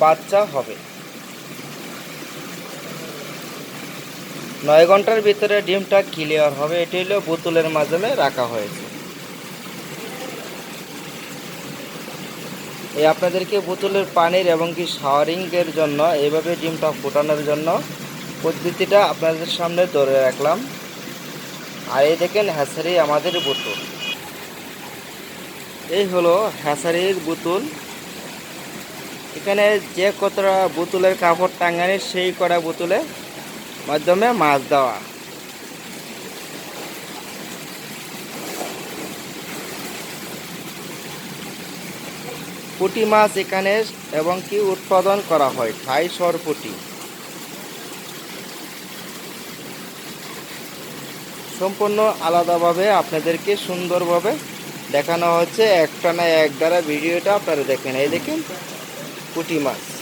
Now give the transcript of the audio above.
বাচ্চা হবে। নয় ঘণ্টার ভিতরে ডিমটা ক্লিয়ার হবে। এটি হলো বোতলের মাধ্যমে রাখা হয়েছে। এই আপনাদেরকে বোতলের পানির এবং কি শাওয়ারিংয়ের জন্য এইভাবে ডিমটা ফোটানোর জন্য পদ্ধতিটা আপনাদের সামনে ধরে রাখলাম। আর এই দেখেন হ্যাসারি আমাদের বোতল। এই হলো হ্যাসারির বোতল। এখানে যে কতটা বোতলের কাপড় টাঙ্গানি সেই করা বোতলে মাধ্যমে মাছ দেওয়া। পুঁটি মাছ এখানে এবং কি উৎপাদন করা হয়? ঠাই সর পুঁটি। সম্পূর্ণ আলাদাভাবে আপনাদেরকে সুন্দরভাবে দেখানো হচ্ছে। একটা না এক দ্বারা ভিডিওটা আপনারা দেখেন। এই দেখেন পুঁটি মাছ।